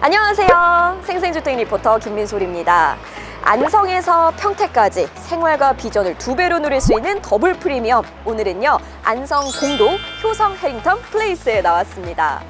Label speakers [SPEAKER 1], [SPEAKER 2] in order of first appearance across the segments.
[SPEAKER 1] 안녕하세요. 생생주택 리포터 김민솔입니다. 안성에서 평택까지 생활과 비전을 두 배로 누릴 수 있는 더블 프리미엄. 오늘은요, 안성 공도 효성 해링턴 플레이스에 나왔습니다.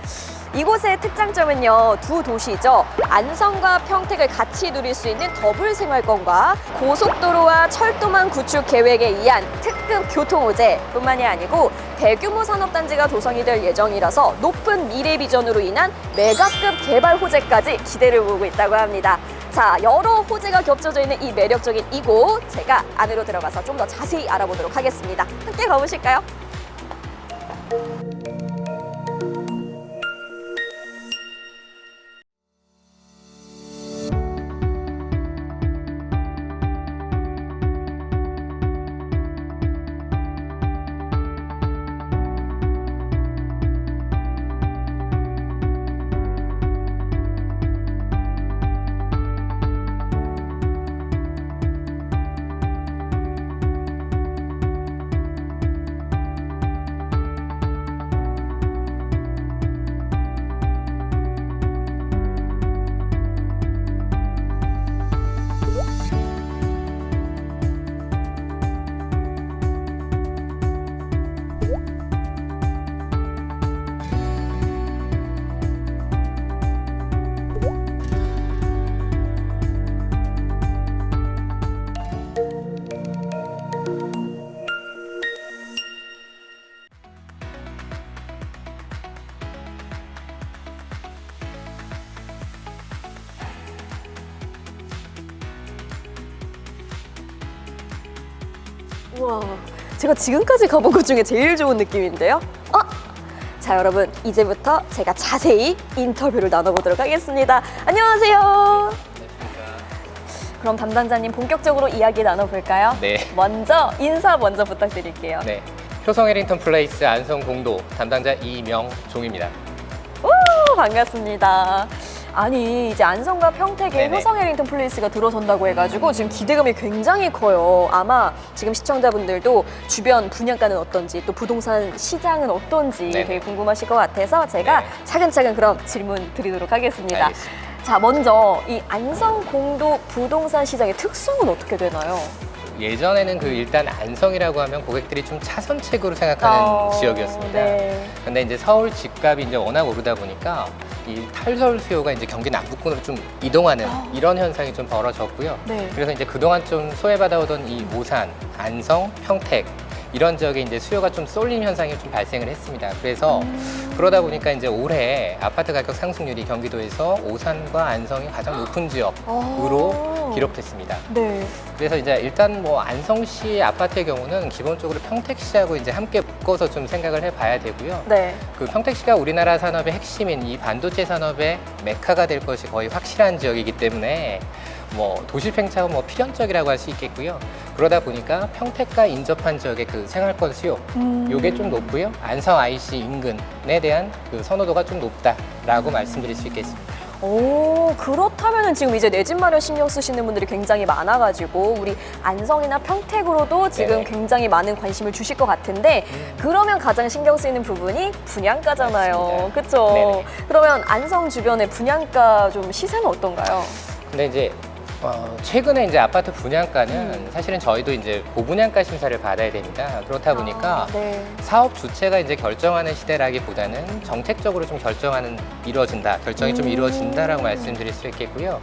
[SPEAKER 1] 이곳의 특장점은요, 두 도시죠. 안성과 평택을 같이 누릴 수 있는 더블 생활권과 고속도로와 철도망 구축 계획에 의한 특급 교통호재 뿐만이 아니고 대규모 산업단지가 조성이 될 예정이라서 높은 미래 비전으로 인한 메가급 개발 호재까지 기대를 모으고 있다고 합니다. 자, 여러 호재가 겹쳐져 있는 이 매력적인 이곳 제가 안으로 들어가서 좀 더 자세히 알아보도록 하겠습니다. 함께 가보실까요? 제가 지금까지 가본 것 중에 제일 좋은 느낌인데요? 어? 자, 여러분, 이제부터 제가 자세히 인터뷰를 나눠보도록 하겠습니다. 안녕하세요. 그럼 담당자님 본격적으로 이야기 나눠볼까요?
[SPEAKER 2] 네.
[SPEAKER 1] 먼저 인사 먼저 부탁드릴게요.
[SPEAKER 2] 네. 효성 해링턴 플레이스 안성 공도 담당자 이명종입니다.
[SPEAKER 1] 오, 반갑습니다. 아니 이제 안성과 평택에
[SPEAKER 2] 네네.
[SPEAKER 1] 효성 해링턴 플레이스가 들어선다고 해가지고 지금 기대감이 굉장히 커요. 아마 지금 시청자분들도 주변 분양가는 어떤지 또 부동산 시장은 어떤지
[SPEAKER 2] 네네.
[SPEAKER 1] 되게 궁금하실 것 같아서 제가
[SPEAKER 2] 네.
[SPEAKER 1] 차근차근 그럼 질문 드리도록 하겠습니다.
[SPEAKER 2] 알겠습니다.
[SPEAKER 1] 자 먼저 이 안성 공도 부동산 시장의 특성은 어떻게 되나요?
[SPEAKER 2] 예전에는 그 일단 안성이라고 하면 고객들이 좀 차선책으로 생각하는
[SPEAKER 1] 어,
[SPEAKER 2] 지역이었습니다.
[SPEAKER 1] 네.
[SPEAKER 2] 근데 이제 서울 집값이 이제 워낙 오르다 보니까 이 탈서울 수요가 이제 경기 남부권으로 좀 이동하는
[SPEAKER 1] 아.
[SPEAKER 2] 이런 현상이 좀 벌어졌고요.
[SPEAKER 1] 네.
[SPEAKER 2] 그래서 이제 그동안 좀 소외받아오던 이 오산, 안성, 평택 이런 지역에 이제 수요가 좀 쏠림 현상이 좀 발생을 했습니다. 그래서
[SPEAKER 1] 음.
[SPEAKER 2] 그러다 보니까 이제 올해 아파트 가격 상승률이 경기도에서 오산과 안성이 가장 높은 지역으로
[SPEAKER 1] 어.
[SPEAKER 2] 기록됐습니다.
[SPEAKER 1] 네.
[SPEAKER 2] 그래서 이제 일단 뭐 안성시 아파트의 경우는 기본적으로 평택시하고 이제 함께 묶어서 좀 생각을 해봐야 되고요.
[SPEAKER 1] 네.
[SPEAKER 2] 그 평택시가 우리나라 산업의 핵심인 이 반도체 산업의 메카가 될 것이 거의 확실한 지역이기 때문에 뭐 도시 팽차가 뭐 필연적이라고 할 수 있겠고요. 그러다 보니까 평택과 인접한 지역의 그 생활권 수요
[SPEAKER 1] 음.
[SPEAKER 2] 요게 좀 높고요. 안성 IC 인근에 대한 그 선호도가 좀 높다라고 말씀드릴 수 있겠습니다.
[SPEAKER 1] 오, 그렇다면은 지금 이제 내 집 마련 신경 쓰시는 분들이 굉장히 많아가지고 우리 안성이나 평택으로도 지금
[SPEAKER 2] 네네.
[SPEAKER 1] 굉장히 많은 관심을 주실 것 같은데
[SPEAKER 2] 음.
[SPEAKER 1] 그러면 가장 신경 쓰이는 부분이 분양가잖아요. 그렇죠? 그러면 안성 주변의 분양가 좀 시세는 어떤가요?
[SPEAKER 2] 근데 이제 어, 최근에 이제 아파트 분양가는
[SPEAKER 1] 음.
[SPEAKER 2] 사실은 저희도 이제 고분양가 심사를 받아야 됩니다. 그렇다 보니까
[SPEAKER 1] 아, 네.
[SPEAKER 2] 사업 주체가 이제 결정하는 시대라기보다는 정책적으로 좀 결정하는 이루어진다, 결정이 좀
[SPEAKER 1] 음.
[SPEAKER 2] 이루어진다라고 말씀드릴 수 있겠고요.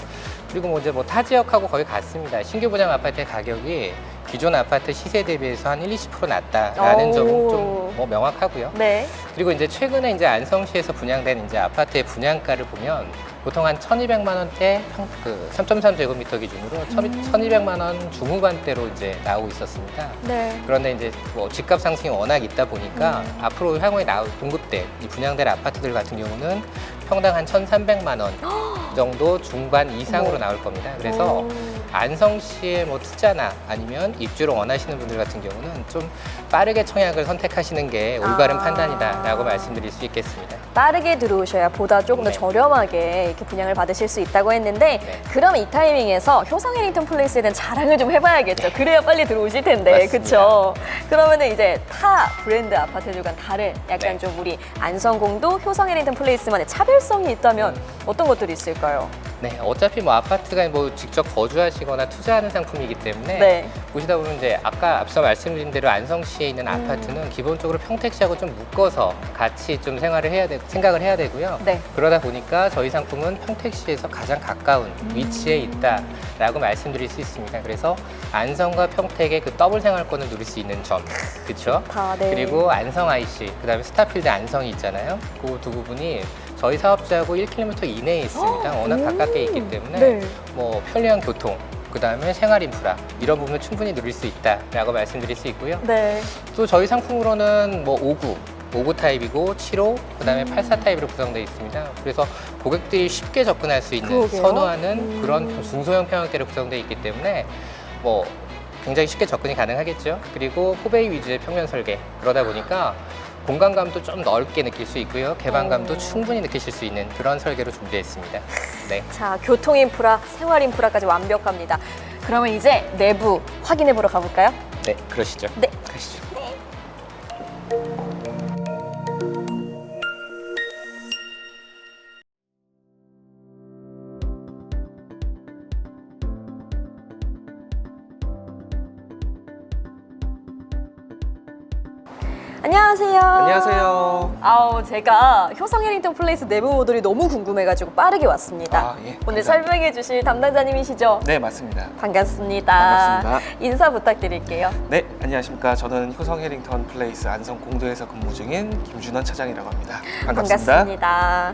[SPEAKER 2] 그리고 뭐 이제 뭐 타 지역하고 거의 같습니다. 신규 분양 아파트의 가격이 기존 아파트 시세 대비해서 한 1, 20% 낮다라는
[SPEAKER 1] 오.
[SPEAKER 2] 점은 좀 뭐 명확하고요.
[SPEAKER 1] 네.
[SPEAKER 2] 그리고 이제 최근에 이제 안성시에서 분양된 이제 아파트의 분양가를 보면 보통 한 1,200만 원대 평, 그 3.3제곱미터 기준으로
[SPEAKER 1] 음.
[SPEAKER 2] 1,200만 원 중후반대로 이제 나오고 있었습니다.
[SPEAKER 1] 네.
[SPEAKER 2] 그런데 이제 뭐 집값 상승이 워낙 있다 보니까
[SPEAKER 1] 음.
[SPEAKER 2] 앞으로 향후에 나올 공급될 이 분양될 아파트들 같은 경우는 평당 한 1,300만 원 정도 중반 이상으로
[SPEAKER 1] 어머.
[SPEAKER 2] 나올 겁니다. 그래서
[SPEAKER 1] 오.
[SPEAKER 2] 안성시의 뭐 투자나 아니면 입주를 원하시는 분들 같은 경우는 좀 빠르게 청약을 선택하시는 게 올바른
[SPEAKER 1] 아.
[SPEAKER 2] 판단이다라고 말씀드릴 수 있겠습니다.
[SPEAKER 1] 빠르게 들어오셔야 보다 조금 더
[SPEAKER 2] 네.
[SPEAKER 1] 저렴하게 이렇게 분양을 받으실 수 있다고 했는데
[SPEAKER 2] 네.
[SPEAKER 1] 그럼 이 타이밍에서 효성 해링턴 플레이스에 대한 자랑을 좀 해봐야겠죠. 그래야 빨리 들어오실 텐데,
[SPEAKER 2] 네. 맞습니다.
[SPEAKER 1] 그렇죠? 그러면 은 이제 타 브랜드 아파트들과는 다른 약간
[SPEAKER 2] 네.
[SPEAKER 1] 좀 우리 안성공도 효성 해링턴 플레이스만의 차별 성이 있다면
[SPEAKER 2] 음.
[SPEAKER 1] 어떤 것들이 있을까요?
[SPEAKER 2] 네, 어차피 뭐 아파트가 뭐 직접 거주하시거나 투자하는 상품이기 때문에
[SPEAKER 1] 네.
[SPEAKER 2] 보시다 보면 이제 아까 앞서 말씀드린 대로 안성시에 있는
[SPEAKER 1] 음.
[SPEAKER 2] 아파트는 기본적으로 평택시하고 좀 묶어서 같이 좀 생활을 해야 돼 생각을 해야 되고요.
[SPEAKER 1] 네.
[SPEAKER 2] 그러다 보니까 저희 상품은 평택시에서 가장 가까운
[SPEAKER 1] 음.
[SPEAKER 2] 위치에 있다라고 말씀드릴 수 있습니다. 그래서 안성과 평택의 그 더블 생활권을 누릴 수 있는 점, 그렇죠?
[SPEAKER 1] 다 네.
[SPEAKER 2] 그리고 안성 IC, 그다음에 스타필드 안성이 있잖아요. 그 두 부분이 저희 사업자하고 1km 이내에 있습니다. 워낙
[SPEAKER 1] 오.
[SPEAKER 2] 가깝게 있기 때문에
[SPEAKER 1] 네.
[SPEAKER 2] 뭐 편리한 교통, 그 다음에 생활 인프라 이런 부분을 충분히 누릴 수 있다라고 말씀드릴 수 있고요.
[SPEAKER 1] 네.
[SPEAKER 2] 또 저희 상품으로는 뭐 59, 59 타입이고 75, 그다음에
[SPEAKER 1] 음.
[SPEAKER 2] 84 타입으로 구성되어 있습니다. 그래서 고객들이 쉽게 접근할 수 있는
[SPEAKER 1] 그러게요.
[SPEAKER 2] 선호하는
[SPEAKER 1] 음.
[SPEAKER 2] 그런 중소형 평형대로 구성되어 있기 때문에 뭐 굉장히 쉽게 접근이 가능하겠죠. 그리고 포베이 위주의 평면 설계 그러다 보니까 공간감도 좀 넓게 느낄 수 있고요. 개방감도
[SPEAKER 1] 어.
[SPEAKER 2] 충분히 느끼실 수 있는 그런 설계로 준비했습니다. 네.
[SPEAKER 1] 자, 교통 인프라, 생활 인프라까지 완벽합니다. 그러면 이제 내부 확인해 보러 가볼까요?
[SPEAKER 2] 네, 그러시죠.
[SPEAKER 1] 네.
[SPEAKER 2] 가시죠.
[SPEAKER 1] 안녕하세요.
[SPEAKER 3] 안녕하세요.
[SPEAKER 1] 아우 제가 효성 해링턴 플레이스 내부 모델이 너무 궁금해가지고 빠르게 왔습니다.
[SPEAKER 3] 아, 예.
[SPEAKER 1] 오늘
[SPEAKER 3] 감사합니다.
[SPEAKER 1] 설명해 주실 담당자님이시죠?
[SPEAKER 3] 네, 맞습니다.
[SPEAKER 1] 반갑습니다.
[SPEAKER 3] 반갑습니다.
[SPEAKER 1] 인사 부탁드릴게요.
[SPEAKER 3] 네, 안녕하십니까. 저는 효성 해링턴 플레이스 안성 공도에서 근무 중인 김준원 차장이라고 합니다.
[SPEAKER 1] 반갑습니다.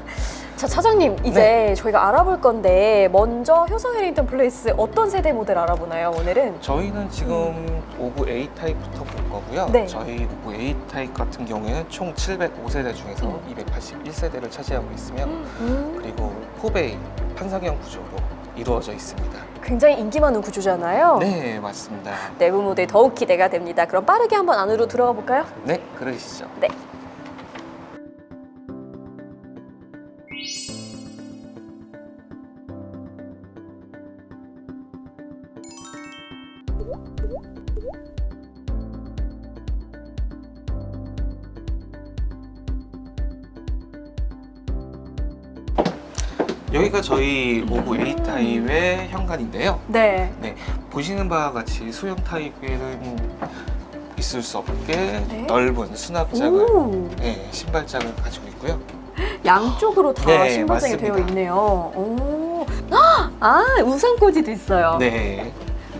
[SPEAKER 1] 자 차장님 이제 저희가 알아볼 건데 먼저 효성 해링턴 플레이스 어떤 세대 모델 알아보나요 오늘은?
[SPEAKER 3] 저희는 지금 59 A 타입부터 볼 거고요.
[SPEAKER 1] 네.
[SPEAKER 3] 저희 59 A 타입 같은 경우에는 총 705세대 중에서
[SPEAKER 1] 음.
[SPEAKER 3] 281세대를 차지하고 있으며
[SPEAKER 1] 음,
[SPEAKER 3] 그리고 포베이 판상형 구조로 이루어져 있습니다.
[SPEAKER 1] 굉장히 인기 많은 구조잖아요.
[SPEAKER 3] 네, 맞습니다.
[SPEAKER 1] 내부 모델 더욱 기대가 됩니다. 그럼 빠르게 한번 안으로 들어가 볼까요?
[SPEAKER 3] 네, 그러시죠.
[SPEAKER 1] 네.
[SPEAKER 3] 여기가 저희 59 A 타입의 현관인데요.
[SPEAKER 1] 네.
[SPEAKER 3] 네, 보시는 바와 같이 소형 타입에는 있을 수 없게
[SPEAKER 1] 네.
[SPEAKER 3] 넓은 수납장을
[SPEAKER 1] 오,
[SPEAKER 3] 네, 신발장을 가지고 있고요.
[SPEAKER 1] 양쪽으로 다
[SPEAKER 3] 네,
[SPEAKER 1] 신발장이
[SPEAKER 3] 맞습니다.
[SPEAKER 1] 되어 있네요. 오. 아, 우산꽂이도 있어요.
[SPEAKER 3] 네,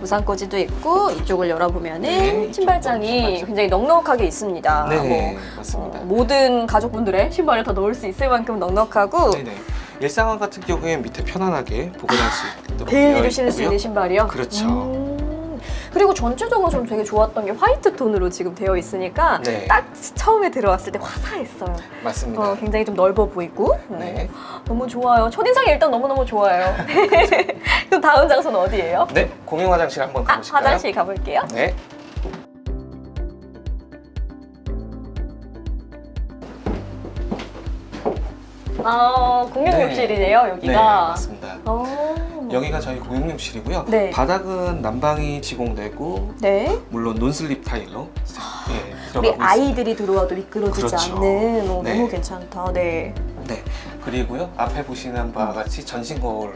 [SPEAKER 1] 우산꽂이도 있고 이쪽을 열어보면은
[SPEAKER 3] 네,
[SPEAKER 1] 신발장이
[SPEAKER 3] 신발장.
[SPEAKER 1] 굉장히 넉넉하게 있습니다.
[SPEAKER 3] 네,
[SPEAKER 1] 뭐,
[SPEAKER 3] 맞습니다.
[SPEAKER 1] 어, 모든 가족분들의 신발을 다 넣을 수 있을 만큼 넉넉하고
[SPEAKER 3] 네 네. 일상화 같은 경우에는 밑에 편안하게 보관할 수 있도록
[SPEAKER 1] 베일리로
[SPEAKER 3] 되어
[SPEAKER 1] 실을 수
[SPEAKER 3] 있고요.
[SPEAKER 1] 있는 신발이요.
[SPEAKER 3] 그렇죠.
[SPEAKER 1] 음. 그리고 전체적으로 좀 되게 좋았던 게 화이트 톤으로 지금 되어 있으니까
[SPEAKER 3] 네.
[SPEAKER 1] 딱 처음에 들어왔을 때 화사했어요.
[SPEAKER 3] 맞습니다.
[SPEAKER 1] 어, 굉장히 좀 넓어 보이고
[SPEAKER 3] 네.
[SPEAKER 1] 어, 너무 좋아요. 첫인상이 일단 너무너무 좋아요. 그럼 다음 장소는 어디예요?
[SPEAKER 3] 네, 공용 화장실 한번
[SPEAKER 1] 아,
[SPEAKER 3] 가보실까요?
[SPEAKER 1] 화장실 가볼게요.
[SPEAKER 3] 네.
[SPEAKER 1] 아, 공용
[SPEAKER 3] 네.
[SPEAKER 1] 욕실이네요,
[SPEAKER 3] 네,
[SPEAKER 1] 여기가.
[SPEAKER 3] 맞습니다.
[SPEAKER 1] 어.
[SPEAKER 3] 여기가 저희 공용욕실이고요.
[SPEAKER 1] 네.
[SPEAKER 3] 바닥은 난방이 지공되고
[SPEAKER 1] 네.
[SPEAKER 3] 물론 논슬립 타일로 예,
[SPEAKER 1] 우리
[SPEAKER 3] 들어가고 있습니다.
[SPEAKER 1] 아이들이 들어와도 미끄러지지
[SPEAKER 3] 그렇죠.
[SPEAKER 1] 않는 어,
[SPEAKER 3] 네.
[SPEAKER 1] 너무 괜찮다. 네.
[SPEAKER 3] 네. 그리고요 앞에 보시는 바와 같이 전신 거울을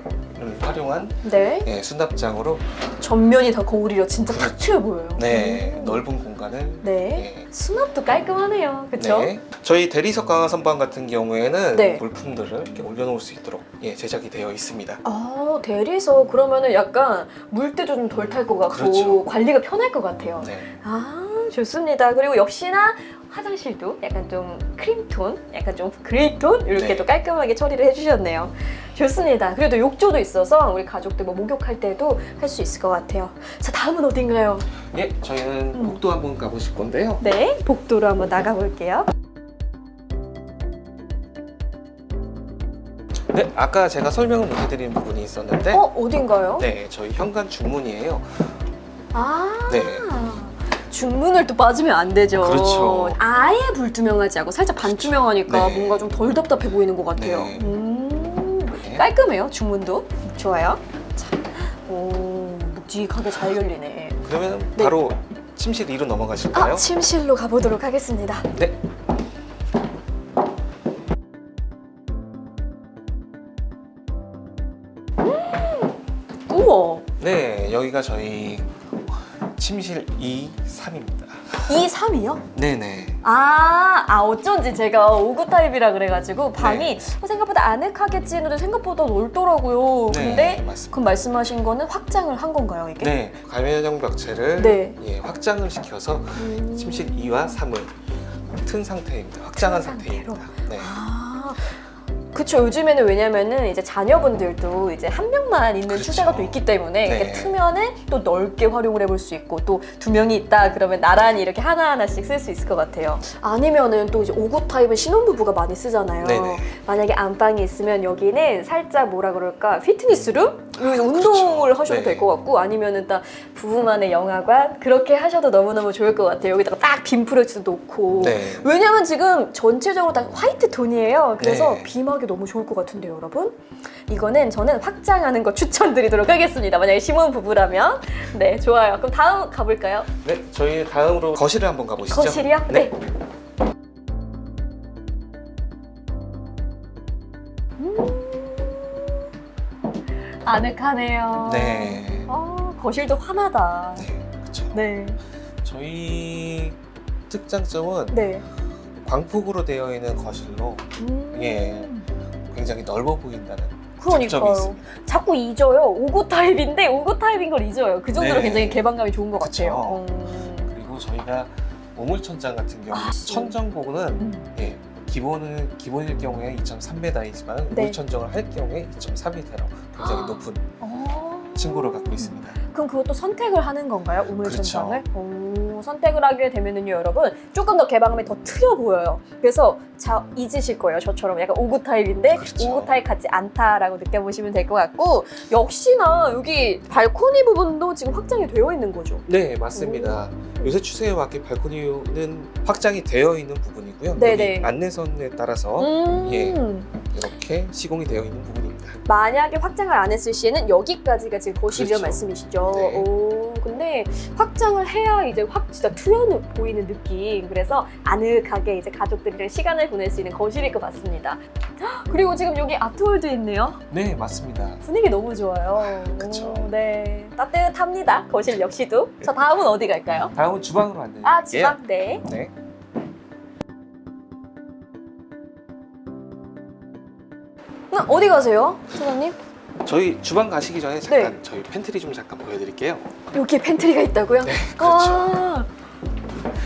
[SPEAKER 3] 활용한
[SPEAKER 1] 네.
[SPEAKER 3] 예, 수납장으로
[SPEAKER 1] 전면이 다 거울이라 진짜 탁
[SPEAKER 3] 그렇죠.
[SPEAKER 1] 트여 보여요.
[SPEAKER 3] 네
[SPEAKER 1] 음.
[SPEAKER 3] 넓은 공간을
[SPEAKER 1] 네.
[SPEAKER 3] 예,
[SPEAKER 1] 수납도 깔끔하네요. 그렇죠?
[SPEAKER 3] 네. 저희 대리석 강화 선반 같은 경우에는
[SPEAKER 1] 네.
[SPEAKER 3] 물품들을 이렇게 올려놓을 수 있도록 예, 제작이 되어 있습니다.
[SPEAKER 1] 아, 대리석 그러면은 약간 물때도 좀 덜 탈 것 같고
[SPEAKER 3] 그렇죠.
[SPEAKER 1] 관리가 편할 것 같아요.
[SPEAKER 3] 네.
[SPEAKER 1] 아, 좋습니다. 그리고 역시나 화장실도 약간 좀 크림톤, 약간 좀 그레이톤 이렇게
[SPEAKER 3] 네.
[SPEAKER 1] 또 깔끔하게 처리를 해주셨네요. 좋습니다. 그래도 욕조도 있어서 우리 가족들 뭐 목욕할 때도 할 수 있을 것 같아요. 자, 다음은 어딘가요?
[SPEAKER 3] 예, 저희는
[SPEAKER 1] 음.
[SPEAKER 3] 복도 한번 가보실 건데요.
[SPEAKER 1] 네, 복도로 한번 나가볼게요.
[SPEAKER 3] 네, 아까 제가 설명을 못 해드린 부분이 있었는데
[SPEAKER 1] 어 어딘가요?
[SPEAKER 3] 네, 저희 현관 중문이에요.
[SPEAKER 1] 아.
[SPEAKER 3] 네.
[SPEAKER 1] 중문을 또 빠지면 안 되죠.
[SPEAKER 3] 그렇죠.
[SPEAKER 1] 아예 불투명하지 않고 살짝 반투명하니까
[SPEAKER 3] 네.
[SPEAKER 1] 뭔가 좀 덜 답답해 보이는 것 같아요.
[SPEAKER 3] 네.
[SPEAKER 1] 음.
[SPEAKER 3] 네.
[SPEAKER 1] 깔끔해요, 중문도. 좋아요. 자, 오, 묵직하게 잘 열리네.
[SPEAKER 3] 그러면
[SPEAKER 1] 네.
[SPEAKER 3] 바로 침실 2로 넘어가실까요?
[SPEAKER 1] 아, 침실로 가보도록 하겠습니다.
[SPEAKER 3] 네.
[SPEAKER 1] 우와,
[SPEAKER 3] 네, 여기가 저희 침실 2, 3입니다.
[SPEAKER 1] 2, 3이요?
[SPEAKER 3] 네네.
[SPEAKER 1] 아, 아 어쩐지 제가 5구 타입이라 그래가지고 방이
[SPEAKER 3] 네.
[SPEAKER 1] 어, 생각보다 아늑하겠지 했는데 생각보다 넓더라고요.
[SPEAKER 3] 네,
[SPEAKER 1] 근데
[SPEAKER 3] 맞습니다.
[SPEAKER 1] 그럼 말씀하신 거는 확장을 한 건가요, 이게?
[SPEAKER 3] 네, 가면형 벽체를
[SPEAKER 1] 네.
[SPEAKER 3] 예, 확장을 시켜서
[SPEAKER 1] 음.
[SPEAKER 3] 침실 2와 3을 튼 상태입니다. 확장한
[SPEAKER 1] 튼
[SPEAKER 3] 상태입니다. 네.
[SPEAKER 1] 아, 그쵸. 요즘에는 왜냐면은 이제 자녀분들도 이제 한 명만 있는
[SPEAKER 3] 그렇죠.
[SPEAKER 1] 추세가 또 있기 때문에
[SPEAKER 3] 네.
[SPEAKER 1] 이렇게 트면은 또 넓게 활용을 해볼 수 있고 또 두 명이 있다 그러면 나란히 이렇게 하나 하나씩 쓸 수 있을 것 같아요. 아니면은 또 이제 5구 타입은 신혼부부가 많이 쓰잖아요.
[SPEAKER 3] 네네.
[SPEAKER 1] 만약에 안방이 있으면 여기는 살짝 뭐라 그럴까 피트니스룸? 여기서 운동을
[SPEAKER 3] 그렇죠.
[SPEAKER 1] 하셔도
[SPEAKER 3] 네.
[SPEAKER 1] 될것 같고 아니면은 딱 부부만의 영화관 그렇게 하셔도 너무너무 좋을 것 같아요. 여기다가 딱 빔프레츠도 놓고
[SPEAKER 3] 네.
[SPEAKER 1] 왜냐면 지금 전체적으로 다 화이트 톤이에요. 그래서
[SPEAKER 3] 네.
[SPEAKER 1] 빔하기 너무 좋을 것 같은데요, 여러분. 이거는 저는 확장하는 거 추천드리도록 하겠습니다. 만약에 신혼 부부라면. 네, 좋아요. 그럼 다음 가볼까요?
[SPEAKER 3] 네, 저희 다음으로 거실을 한번 가보시죠.
[SPEAKER 1] 거실이요? 네. 음. 아늑하네요.
[SPEAKER 3] 네.
[SPEAKER 1] 아, 거실도 환하다.
[SPEAKER 3] 네, 그렇죠.
[SPEAKER 1] 네.
[SPEAKER 3] 저희 특장점은
[SPEAKER 1] 네.
[SPEAKER 3] 광폭으로 되어 있는 거실로
[SPEAKER 1] 음.
[SPEAKER 3] 예. 굉장히 넓어 보인다는
[SPEAKER 1] 그러니까요.
[SPEAKER 3] 있습니다.
[SPEAKER 1] 자꾸 잊어요. 오고 타입인데 오고 타입인 걸 잊어요. 그 정도로
[SPEAKER 3] 네.
[SPEAKER 1] 굉장히 개방감이 좋은 것
[SPEAKER 3] 그쵸.
[SPEAKER 1] 같아요. 음.
[SPEAKER 3] 그리고 저희가 우물 천장 같은 경우
[SPEAKER 1] 아,
[SPEAKER 3] 천정고는
[SPEAKER 1] 음.
[SPEAKER 3] 예, 기본은 기본일 경우에 2.3m이지만
[SPEAKER 1] 네.
[SPEAKER 3] 우물천정을 할 경우에 2.3m로 굉장히
[SPEAKER 1] 아.
[SPEAKER 3] 높은
[SPEAKER 1] 어.
[SPEAKER 3] 층고를 갖고 있습니다.
[SPEAKER 1] 그럼 그것도 선택을 하는 건가요? 우물천장을?
[SPEAKER 3] 그렇죠.
[SPEAKER 1] 오, 선택을 하게 되면은요, 여러분 조금 더 개방감이 더 트여 보여요. 그래서 자 잊으실 거예요. 저처럼 약간 오구 타입인데
[SPEAKER 3] 그렇죠.
[SPEAKER 1] 오구 타입 같지 않다라고 느껴보시면 될 것 같고 역시나 여기 발코니 부분도 지금 확장이 되어 있는 거죠.
[SPEAKER 3] 네, 맞습니다. 요새 추세에 맞게 발코니는 확장이 되어 있는 부분이고요.
[SPEAKER 1] 네네.
[SPEAKER 3] 안내선에 따라서
[SPEAKER 1] 음.
[SPEAKER 3] 예. 이렇게 시공이 되어 있는 부분입니다.
[SPEAKER 1] 만약에 확장을 안 했을 시에는 여기까지가 지금 거실이란
[SPEAKER 3] 그렇죠.
[SPEAKER 1] 말씀이시죠.
[SPEAKER 3] 네.
[SPEAKER 1] 오, 근데 확장을 해야 이제 확 진짜 투여 보이는 느낌. 그래서 아늑하게 이제 가족들이랑 시간을 보낼 수 있는 거실일 것 같습니다. 헉, 그리고 지금 여기 아트홀도 있네요.
[SPEAKER 3] 네, 맞습니다.
[SPEAKER 1] 분위기 너무 좋아요.
[SPEAKER 3] 그쵸.
[SPEAKER 1] 오, 네. 따뜻합니다. 거실 역시도. 자, 다음은 어디 갈까요?
[SPEAKER 3] 다음은 주방으로 안내해
[SPEAKER 1] 아. 주방. 네.
[SPEAKER 3] 네.
[SPEAKER 1] 음, 어디 가세요, 사장님?
[SPEAKER 3] 저희 주방 가시기 전에 잠깐
[SPEAKER 1] 네.
[SPEAKER 3] 저희 팬트리 좀 잠깐 보여드릴게요.
[SPEAKER 1] 여기에 팬트리가 있다고요?
[SPEAKER 3] 네, 그렇죠.
[SPEAKER 1] 아,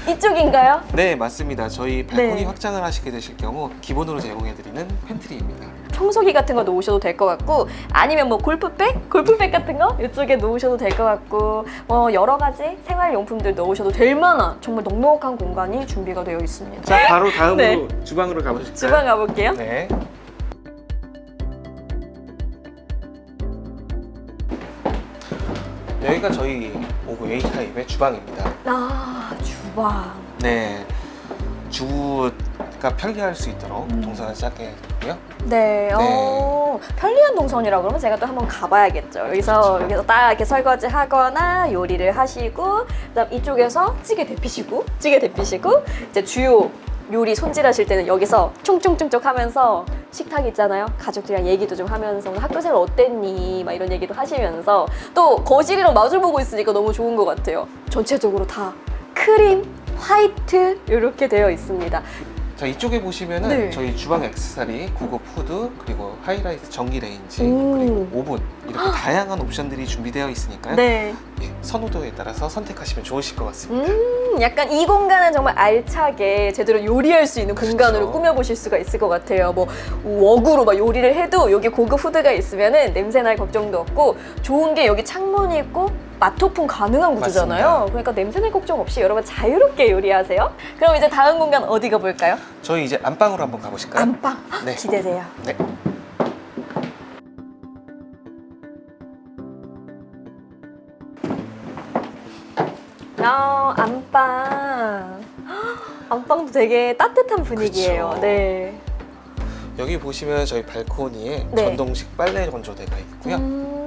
[SPEAKER 1] 이쪽인가요?
[SPEAKER 3] 네, 맞습니다. 저희 발코니
[SPEAKER 1] 네.
[SPEAKER 3] 확장을 하시게 되실 경우 기본으로 제공해드리는 팬트리입니다.
[SPEAKER 1] 청소기 같은 거 놓으셔도 될 것 같고 아니면 뭐 골프백? 골프백 같은 거 이쪽에 놓으셔도 될 것 같고 뭐 여러 가지 생활용품들 놓으셔도 될 만한 정말 넉넉한 공간이 준비가 되어 있습니다.
[SPEAKER 3] 자, 바로 다음으로 주방으로 가보실까요?
[SPEAKER 1] 주방 가볼게요.
[SPEAKER 3] 네. 여기가 저희 59 A 타입의 주방입니다.
[SPEAKER 1] 아 주방.
[SPEAKER 3] 네. 주부가 편리할 수 있도록
[SPEAKER 1] 음.
[SPEAKER 3] 동선을 짜게 했고요.
[SPEAKER 1] 네. 어, 편리한 동선이라 그러면 제가 또 한번 가봐야겠죠. 여기서
[SPEAKER 3] 그렇죠.
[SPEAKER 1] 여기서 딱 이렇게 설거지 하거나 요리를 하시고 그다음 이쪽에서 찌개 데피시고 찌개 데피시고 이제 주요 요리 손질하실 때는 여기서 총총총총 하면서 식탁 있잖아요. 가족들이랑 얘기도 좀 하면서 오늘 학교 생활 어땠니? 막 이런 얘기도 하시면서 또 거실이랑 마주보고 있으니까 너무 좋은 것 같아요. 전체적으로 다 크림, 화이트 이렇게 되어 있습니다.
[SPEAKER 3] 자, 이쪽에 보시면은
[SPEAKER 1] 네.
[SPEAKER 3] 저희 주방 액세서리, 고급 푸드, 그리고 하이라이트 전기 레인지,
[SPEAKER 1] 오.
[SPEAKER 3] 그리고 오븐 다양한 옵션들이 준비되어 있으니까요.
[SPEAKER 1] 네.
[SPEAKER 3] 예, 선호도에 따라서 선택하시면 좋으실 것 같습니다.
[SPEAKER 1] 음, 약간 이 공간은 정말 알차게 제대로 요리할 수 있는
[SPEAKER 3] 그렇죠.
[SPEAKER 1] 공간으로 꾸며보실 수가 있을 것 같아요. 뭐 웍으로 막 요리를 해도 여기 고급 후드가 있으면은 냄새 날 걱정도 없고 좋은 게 여기 창문이 있고 마토풍 가능한 구조잖아요.
[SPEAKER 3] 맞습니다.
[SPEAKER 1] 그러니까 냄새 날 걱정 없이 여러분 자유롭게 요리하세요. 그럼 이제 다음 공간 어디 가볼까요?
[SPEAKER 3] 저희 이제 안방으로 한번 가보실까요?
[SPEAKER 1] 안방
[SPEAKER 3] 네.
[SPEAKER 1] 기대돼요.
[SPEAKER 3] 네.
[SPEAKER 1] 아, 안방. 안방도 되게 따뜻한 분위기예요.
[SPEAKER 3] 그쵸.
[SPEAKER 1] 네.
[SPEAKER 3] 여기 보시면 저희 발코니에
[SPEAKER 1] 네.
[SPEAKER 3] 전동식 빨래 건조대가 있고요.
[SPEAKER 1] 음.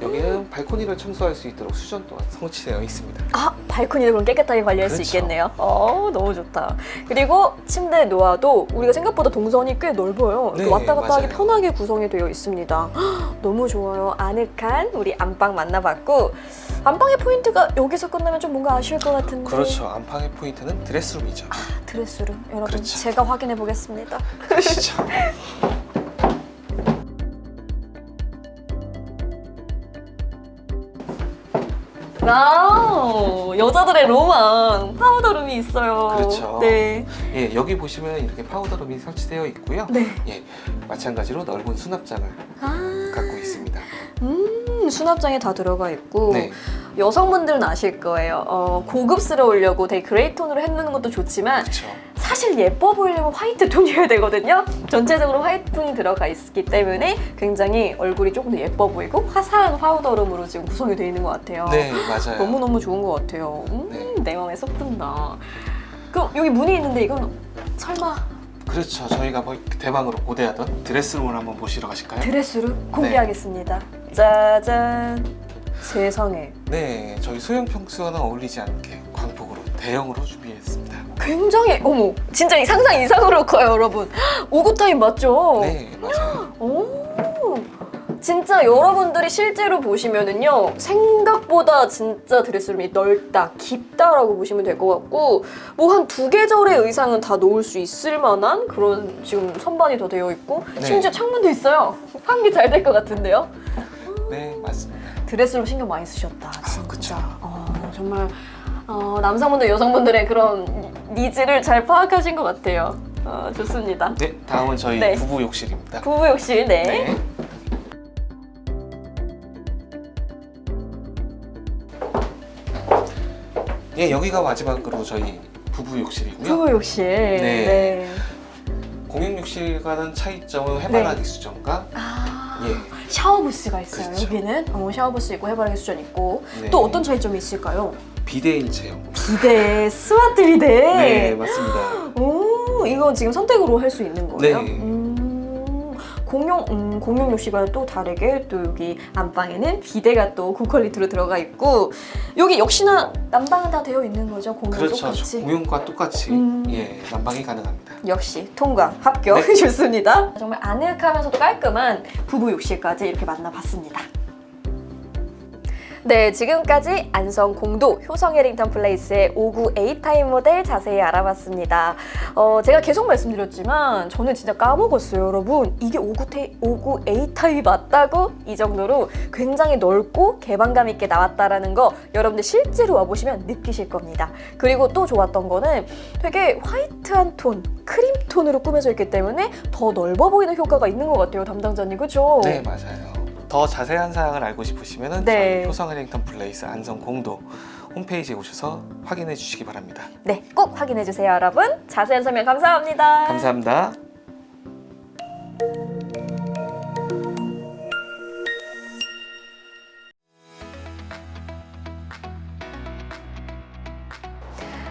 [SPEAKER 3] 여기는 발코니를 청소할 수 있도록 수전 또한 성취되어 있습니다.
[SPEAKER 1] 아, 발코니도 그럼 깨끗하게 관리할 수
[SPEAKER 3] 그렇죠.
[SPEAKER 1] 있겠네요. 어, 너무 좋다. 그리고 침대 놓아도 우리가 생각보다 동선이 꽤 넓어요. 이렇게
[SPEAKER 3] 네,
[SPEAKER 1] 왔다 갔다 하기
[SPEAKER 3] 맞아요.
[SPEAKER 1] 편하게 구성이 되어 있습니다. 헉, 너무 좋아요. 아늑한 우리 안방 만나봤고 안방의 포인트가 여기서 끝나면 좀 뭔가 아쉬울 것 같은데.
[SPEAKER 3] 그렇죠. 안방의 포인트는 드레스룸이죠.
[SPEAKER 1] 드레스룸 여러분
[SPEAKER 3] 그렇죠.
[SPEAKER 1] 제가 확인해 보겠습니다.
[SPEAKER 3] 가시죠.
[SPEAKER 1] 와우 여자들의 로망 파우더룸이 있어요.
[SPEAKER 3] 그렇죠.
[SPEAKER 1] 네.
[SPEAKER 3] 예, 여기 보시면 이렇게 파우더룸이 설치되어 있고요.
[SPEAKER 1] 네.
[SPEAKER 3] 예, 마찬가지로 넓은 수납장을
[SPEAKER 1] 아.
[SPEAKER 3] 갖고 있습니다.
[SPEAKER 1] 음 수납장에 다 들어가 있고
[SPEAKER 3] 네,
[SPEAKER 1] 여성분들은 아실 거예요. 어, 고급스러우려고 되게 그레이 톤으로 해놓는 것도 좋지만
[SPEAKER 3] 그렇죠.
[SPEAKER 1] 사실 예뻐 보이려면 화이트 톤이어야 되거든요. 전체적으로 화이트 톤이 들어가 있기 때문에 굉장히 얼굴이 조금 더 예뻐 보이고 화사한 파우더룸으로 지금 구성이 되어 있는 것 같아요.
[SPEAKER 3] 네, 맞아요.
[SPEAKER 1] 너무 너무 좋은 것 같아요. 음,
[SPEAKER 3] 네.
[SPEAKER 1] 내 마음에 쏙 든다. 그럼 여기 문이 있는데 이건 설마
[SPEAKER 3] 그렇죠. 저희가 뭐 대방으로 고대하던 드레스룸을 한번 보시러 가실까요?
[SPEAKER 1] 드레스룸 공개하겠습니다. 짜잔. 세상에
[SPEAKER 3] 네, 저희 소형 평수와는 어울리지 않게 광폭으로 대형으로 준비했습니다.
[SPEAKER 1] 굉장히 어머 진짜 이 상상 이상으로 커요 여러분. 오구 타임 맞죠?
[SPEAKER 3] 네, 맞아요.
[SPEAKER 1] 오 진짜 여러분들이 실제로 보시면은요 생각보다 진짜 드레스룸이 넓다 깊다라고 보시면 될 것 같고 뭐 한 두 계절의 의상은 다 놓을 수 있을 만한 그런 지금 선반이 더 되어 있고
[SPEAKER 3] 네.
[SPEAKER 1] 심지어 창문도 있어요 환기 잘 될 것 같은데요
[SPEAKER 3] 네, 맞습니다.
[SPEAKER 1] 드레스룸 신경 많이 쓰셨다
[SPEAKER 3] 아,
[SPEAKER 1] 진짜
[SPEAKER 3] 그쵸.
[SPEAKER 1] 어, 정말 어, 남성분들 여성분들의 그런 니즈를 잘 파악하신 것 같아요 어, 좋습니다
[SPEAKER 3] 네, 다음은 저희
[SPEAKER 1] 네.
[SPEAKER 3] 부부 욕실입니다.
[SPEAKER 1] 부부 욕실 네.
[SPEAKER 3] 네. 예, 여기가 마지막으로 저희 부부 욕실이고요.
[SPEAKER 1] 부부 욕실 네.
[SPEAKER 3] 공용 욕실과는 차이점은 해바라기 수전과
[SPEAKER 1] 아,
[SPEAKER 3] 예,
[SPEAKER 1] 샤워 부스가 있어요.
[SPEAKER 3] 그렇죠.
[SPEAKER 1] 여기는 어, 샤워 부스 있고 해바라기 수전 있고
[SPEAKER 3] 네.
[SPEAKER 1] 또 어떤 차이점이 있을까요?
[SPEAKER 3] 비대인 체험.
[SPEAKER 1] 비데 스마트 비데.
[SPEAKER 3] 네, 맞습니다.
[SPEAKER 1] 오, 이건 지금 선택으로 할 수 있는 거예요?
[SPEAKER 3] 네.
[SPEAKER 1] 음, 공용 음, 공용 욕실과 또 다르게 또 여기 안방에는 비데가 또 고퀄리티로 들어가 있고 여기 역시나 난방은 다 되어 있는 거죠 공용
[SPEAKER 3] 그렇죠.
[SPEAKER 1] 똑같이.
[SPEAKER 3] 공용과 똑같이
[SPEAKER 1] 음.
[SPEAKER 3] 예, 난방이 가능합니다.
[SPEAKER 1] 역시 통과 합격
[SPEAKER 3] 네.
[SPEAKER 1] 좋습니다. 정말 아늑하면서도 깔끔한 부부 욕실까지 이렇게 만나봤습니다. 네, 지금까지 안성 공도 효성 해링턴 플레이스의 59 A 타입 모델 자세히 알아봤습니다. 어, 제가 계속 말씀드렸지만 저는 진짜 까먹었어요, 여러분. 이게 59, 테, 59 A 타입이 맞다고 이 정도로 굉장히 넓고 개방감 있게 나왔다라는 거 여러분들 실제로 와보시면 느끼실 겁니다. 그리고 또 좋았던 거는 되게 화이트한 톤, 크림 톤으로 꾸며져 있기 때문에 더 넓어 보이는 효과가 있는 것 같아요, 담당자님. 그죠?
[SPEAKER 3] 네, 맞아요. 더 자세한 사항을 알고 싶으시면
[SPEAKER 1] 네.
[SPEAKER 3] 저희 효성 해링턴 플레이스 안성 공도 홈페이지에 오셔서 확인해 주시기 바랍니다.
[SPEAKER 1] 네, 꼭 확인해 주세요, 여러분. 자세한 설명 감사합니다.
[SPEAKER 3] 감사합니다.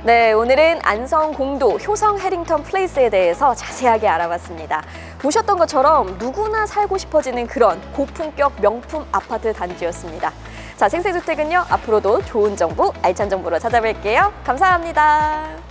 [SPEAKER 1] 네, 오늘은 안성 공도 효성 해링턴 플레이스에 대해서 자세하게 알아봤습니다. 보셨던 것처럼 누구나 살고 싶어지는 그런 고품격 명품 아파트 단지였습니다. 자, 생생주택은요, 앞으로도 좋은 정보, 알찬 정보로 찾아뵐게요. 감사합니다.